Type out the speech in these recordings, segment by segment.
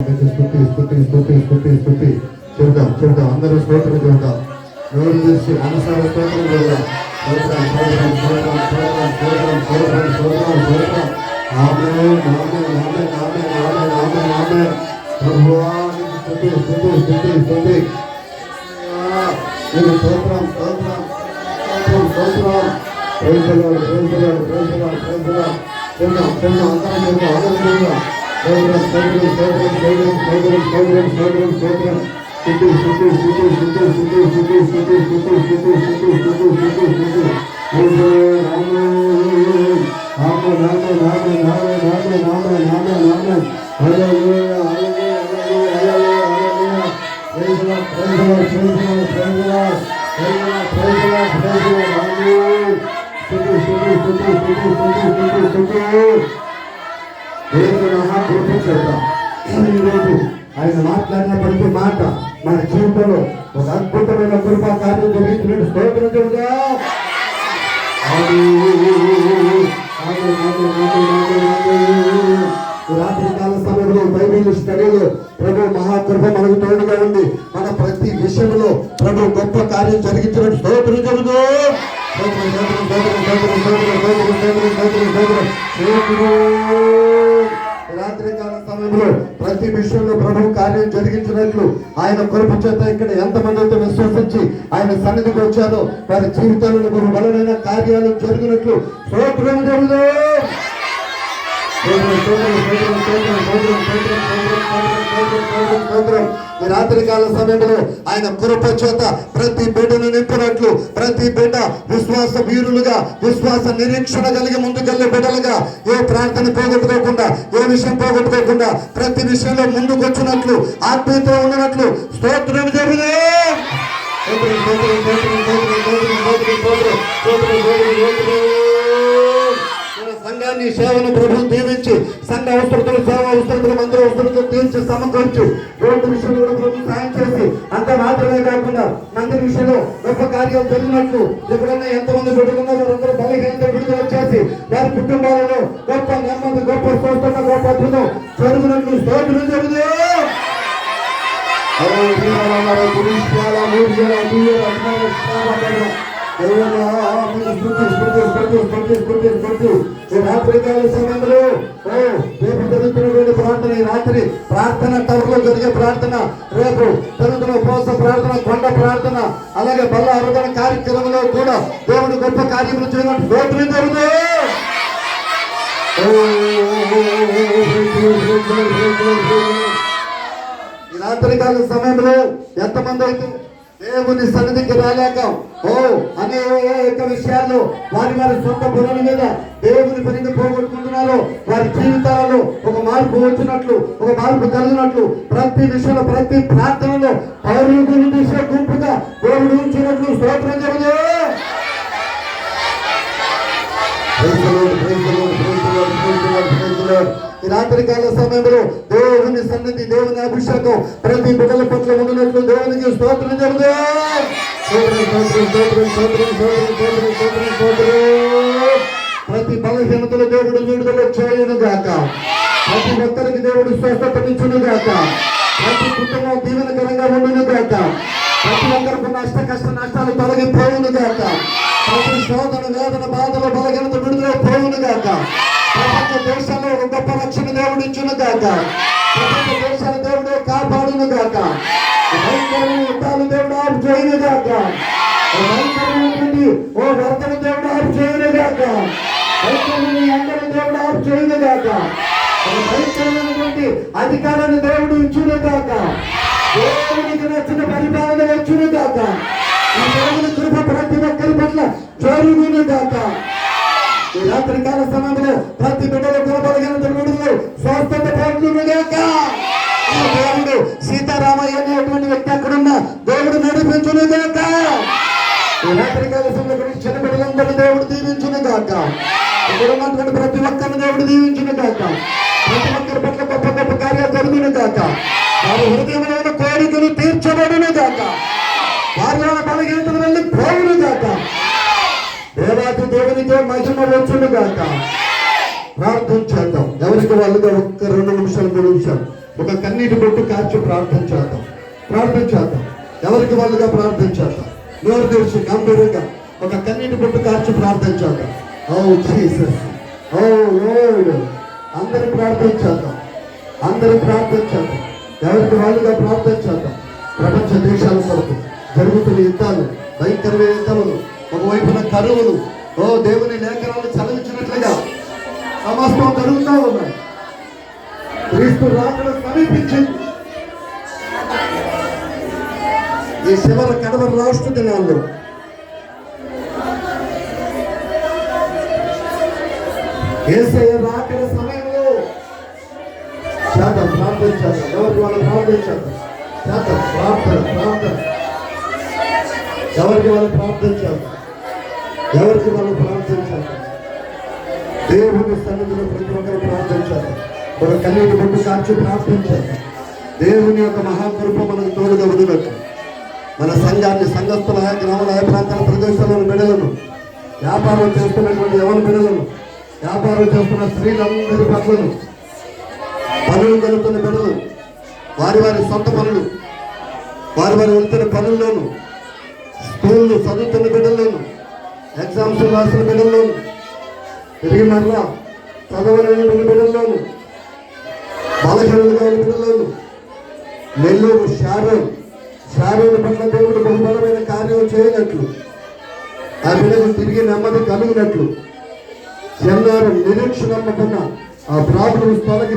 స్థుతి స్థుతి స్థుతి స్థుతి స్థుతి చెబుతాం చెబుతాం అందరూ స్తోత్రం చెబుతాం నోరు తెరిచి మనసార స్తోత్రం చెబుతాం స్తోత్రం స్తోత్రం స్తోత్రం స్తోత్రం స్తోత్రం స్తోత్రం స్తోత్రం స్తోత్రం ఆమె నామే నామే నామే నామే నామే నామే స్తోత్రం స్తోత్రం స్తోత్రం స్తోత్రం చెబుతాం చెబుతాం అందరం చెబుతాం అందరం చెబుతాం స్తోత్రం స్తోత్రం స్తోత్రం స్తోత్రం స్తోత్రం స్తోత్రం స్తోత్రం స్తుతి స్తుతి స్తుతి స్తుతి స్తుతి స్తుతి స్తుతి స్తుతి స్తుతి స్తుతి స్తుతి స్తుతి స్తుతి ఓజే రామే నామే నామే నామే నామే నామే నామే నామే నామే hallelujah hallelujah hallelujah hallelujah praise Lord praise Lord praise Lord praise Lord praise Lord praise Lord praise Lord hallelujah స్తుతి స్తుతి స్తుతి స్తుతి స్తుతి స్తుతి స్తుతి దేవుని మహాకృప ఈరోజు ఆయన మాట్లాడిన ప్రతి మాట మన జీవితంలో ఒక అద్భుతమైన కృప కార్యం జరిగించినట్టు స్తోత్రం చెబుదా రాత్రి కాల సమయంలో బైబిల్ స్టడీలో ప్రభు మహాకృప మనకు తోడుగా ఉంది మన ప్రతి విషయంలో ప్రభు గొప్ప కార్యం జరిగించినట్టు స్తోత్రం చెబుతూ స్తోత్రం స్తోత్రం స్తోత్రం స్తోత్రం స్తోత్రం స్తోత్రం స్తోత్రం స్తోత్రం కాల ప్రతి విషయంలో ప్రభు కార్యం జరిగించినట్లు ఆయన కృప చేత ఇక్కడ ఎంతమంది అయితే విశ్వసించి ఆయన సన్నిధికి వచ్చారో వారి జీవితాలను బలమైన కార్యాలు జరిగినట్లు స్తోత్రం ఈ రాత్రి కాల సమయంలో ఆయన కృప చేత ప్రతి బిడ్డను నింపినట్లు ప్రతి బిడ్డ విశ్వాస వీరులుగా విశ్వాస నిరీక్షణ కలిగి ముందుకెళ్ళే బిడ్డలుగా ఏ ప్రార్థన పోగొట్టుకోకుండా ఏ విషయం పోగొట్టుకోకుండా ప్రతి విషయంలో ముందుకొచ్చినట్లు ఆత్మీయత ఉన్నట్లు స్తోత్రం జరిగితే మన నీ సేవను ప్రభు దీవించి సంఘ అవసరతలు సేవ అవసరతలు మందిర అవసరతలు తీర్చి సమకూర్చు రోడ్డు విషయంలో కూడా ప్రభు సాయం చేసి అంత మాత్రమే కాకుండా మందిర విషయంలో గొప్ప కార్యాలు జరిగినట్లు ఎప్పుడన్నా ఎంతమంది బిడ్డలున్నా వారందరూ బలహీనత విడుదల వచ్చేసి వారి కుటుంబాలలో గొప్ప నెమ్మది గొప్ప స్వస్థత గొప్ప అద్భుతం జరుగునట్లు స్తోత్రం జరుగుతుంది హలో వీరాల పురుషాల రాత్రికాల సమయంలో ఓ రేపు జరుగుతున్నటువంటి ప్రార్థన ఈ రాత్రి ప్రార్థన టవర్లో జరిగే ప్రార్థన రేపు జరుగుతున్న ఉపవాస ప్రార్థన కొండ ప్రార్థన అలాగే బల్ల అరుదన కార్యక్రమంలో కూడా దేవుడు గొప్ప కార్యములు చేయడం స్తోత్రం జరుగుతుంది ఈ రాత్రికాల సమయంలో ఎంతమంది అయితే దేవుని సన్నిధికి రాలేక ఓ అనేక విషయాలు వారి వారి సొంత పనుల మీద దేవుని పనిని పోగొట్టుకుంటున్నారు వారి జీవితాలలో ఒక మార్పు వచ్చినట్లు ఒక మార్పు కలిగినట్లు ప్రతి విషయంలో ప్రతి ప్రార్థనలో పౌరులు గురించి గుంపుగా దేవుడు ఉంచినట్లు స్తోత్రం జరిగే Lord. రాత్రి కాల సమయంలో దేవుని సన్నిధి దేవుని అభిషేకం ప్రతి బిడ్డల పట్ల ఉండినట్లు దేవునికి స్తోత్రం జరుగుతుంది ప్రతి బలహీనతలు దేవుడు విడుదల చేయను గాక. ప్రతి ఒక్కరికి దేవుడు స్వస్థతనిచ్చును గాక. ప్రతి కుటుంబం దీవెనకరంగా ఉండును గాక. ప్రతి ఒక్కరికి నష్ట కష్ట నష్టాలు తొలగిపోవును గాక. ప్రతి శోధన వేదన బాధలు బలహీనత విడుదల పోవును గాక. ప్రపంచ దేశాల్లో ఒక గొప్ప రక్షణ దేవుడు ఇచ్చిన గాక. ప్రపంచ దేశాల దేవుడు కాపాడిన గాక. భయంకరమైన యుద్ధాలు దేవుడు ఆపు చేయను గాక. భయంకరమైనటువంటి ఓ వర్తన దేవుడు ఆపు చేయను గాక. భయంకరమైన ఎండలు దేవుడు ఆపు చేయను గాక. భయంకరమైనటువంటి అధికారాన్ని దేవుడు ఇచ్చిన గాక. దేవునికి నచ్చిన పరిపాలన వచ్చిన గాక. ఈ దేవుని కృప ప్రతి ఒక్కరి పట్ల జరుగును గాక. రాత్రి కాల సమయంలో ప్రతి బిడ్డల కృపలిగిన విడుదల స్వస్థత పొందును దేవుడు సీతారామయ్య అనేటువంటి వ్యక్తి అక్కడున్న దేవుడు నడిపించును గాక. ఈ రాత్రి కాల సమయంలో చిన్న బిడ్డలందరూ దేవుడు దీవించును ఇక్కడ ఉన్నటువంటి ప్రతి ఒక్కరిని దేవుడు దీవించును గాక. ప్రతి ఒక్కరి పట్ల గొప్ప గొప్ప కార్యాలు జరుగును గాక. వారి హృదయంలో కోరికలు తీర్చబడును గాక. వారిలో బలహీనతలు వెళ్ళి పోవును గాక. దేవాది దేవునికే మహిమ వచ్చును గాక. ప్రార్థన చేద్దాం. ఎవరికి వాళ్ళుగా ఒక్క రెండు నిమిషాలు మూడు నిమిషాలు. ఒక కన్నీటి బొట్టు కాచి ప్రార్థన చేద్దాం. ప్రార్థన చేద్దాం. ఎవరికి వాళ్ళుగా ప్రార్థన చేద్దాం. ఎవరు తెలుసు గంభీరంగా ఒక కన్నీటి బొట్టు కాచి ప్రార్థన చేద్దాం. ఓ జీసస్. ఓ లోడ్ అందరూ ప్రార్థన చేద్దాం. అందరూ ప్రార్థన చేద్దాం. ఎవరికి వాళ్ళుగా ప్రార్థన చేద్దాం. ప్రపంచ దేశాల కొరకు జరుగుతున్న యుద్ధాలు భయంకరమైన యుద్ధములు ఒకవైపున కరువులు. ఓ దేవుని లేఖనాలు చదివించినట్లుగా సమస్తం జరుగుతూ ఉన్నాయి. క్రీస్తు రాకడ సమీపించింది. ఈ శివర కడవర రాష్ట్ర దినాల్లో. ఏసయ్య రాకడ సమయంలో చేత ప్రార్థించాలి చేద్దాం. ఎవరికి వాళ్ళు ప్రార్థించాలి చేత ప్రార్థన ప్రార్థన. ఎవరికి వాళ్ళు ప్రార్థన చేద్దాం ఎవరికి వాళ్ళు ప్రార్థన చేద్దాం దేవుని సన్నిధిలో ప్రతి ఒక్కరు ప్రార్థన చేద్దాం ఒక కన్నీటి బొట్టు సాక్షి ప్రార్థన చేద్దాం దేవుని యొక్క మహాకృప మనకు తోడుగా వదిలినట్టు మన సంఘాన్ని సంఘస్థుల గ్రామాల ప్రాంతాల ప్రదేశాలను బిడలను వ్యాపారం చేస్తున్నటువంటి ఎవరి బిడలను వ్యాపారం చేస్తున్న స్త్రీలందరి పట్లను పనులు జరుగుతున్న బిడలు వారి వారి సొంత పనులు వారి వారి వెళ్తున్న పనుల్లోను స్కూళ్ళు చదువుతున్న బిడ్డల్లోను ఎగ్జామ్స్ రాసిన బిడ్డల్లోను తిరిగి మరలా చదవలేని బిడ్డల్లోను బాలకరులుగా ఉన్న బిడ్డల్లోను నెల్లూరు షారోన్ షారోన్ పట్ల దేవుడు బహుబలమైన కార్యం చేయనట్లు ఆ బిడ్డకు తిరిగి నెమ్మది కలిగినట్లు చెన్నారు నిరీక్షణ నమ్మకున్న ఆ ప్రాబ్లమ్స్ స్థలకి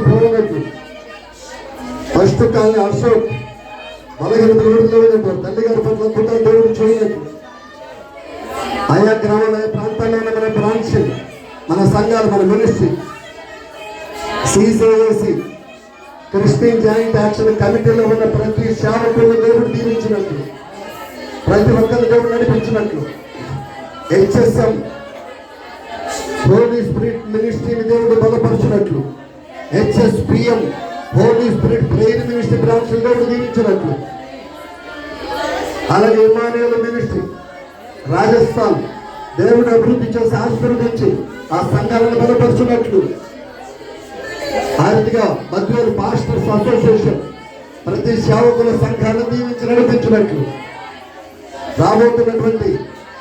ఫస్ట్ కానీ అశోక్ బలహీన దేవుడిలో తల్లి గారి పట్ల కూడా దేవుడు చేయనట్లు ఆయా గ్రామాల ప్రాంతాల్లో ఉన్న మన బ్రాంచ్ మన సంఘాలు మన ministry CCAC Christian joint action కమిటీలో ఉన్న ప్రతి సేవకులను దేవుడు దీవించినట్లు ప్రతి ఒక్కరు దేవుడు నడిపించినట్లు. హెచ్ఎస్ఎం హోలీ స్పిరిట్ మినిస్ట్రీని దేవుడు బలపరిచినట్లు. HSPM holy spirit prayer ministry బ్రాంచ్లో దేవుడు దీవించినట్లు అలాగే ఇమానుయేల్ మినిస్ట్రీ రాజస్థాన్ దేవుడు అభివృద్ధి చేసి ఆశీర్వదించి ఆ సంఘాలను బలపరుచున్నట్లు. ఆర్థిక రీతిగా మధ్యలో పాస్టర్స్ అసోసియేషన్ ప్రతి సేవకుల సంఘాలను దీవించి నడిపించినట్లు. రాబోతున్నటువంటి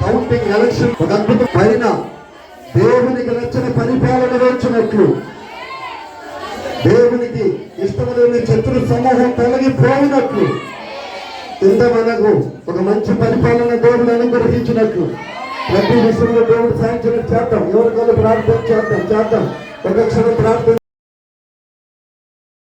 కౌంటింగ్ ఎలక్షన్ ఒక అద్భుత. పైన దేవునికి నచ్చిన పరిపాలన వచ్చినట్లు దేవునికి ఇష్టమైన శత్రు సమూహం తొలగిపోయినట్లు. ఇంత మనకు ఒక మంచి పరిపాలన దేవుడు అనుగ్రహించినట్లు. ప్రతి విషయంలో దేవుడు సాధించినట్టు చేద్దాం. ఎవరికైనా ప్రార్థన చేద్దాం? చేద్దాం. ఒక క్షణం ప్రార్థన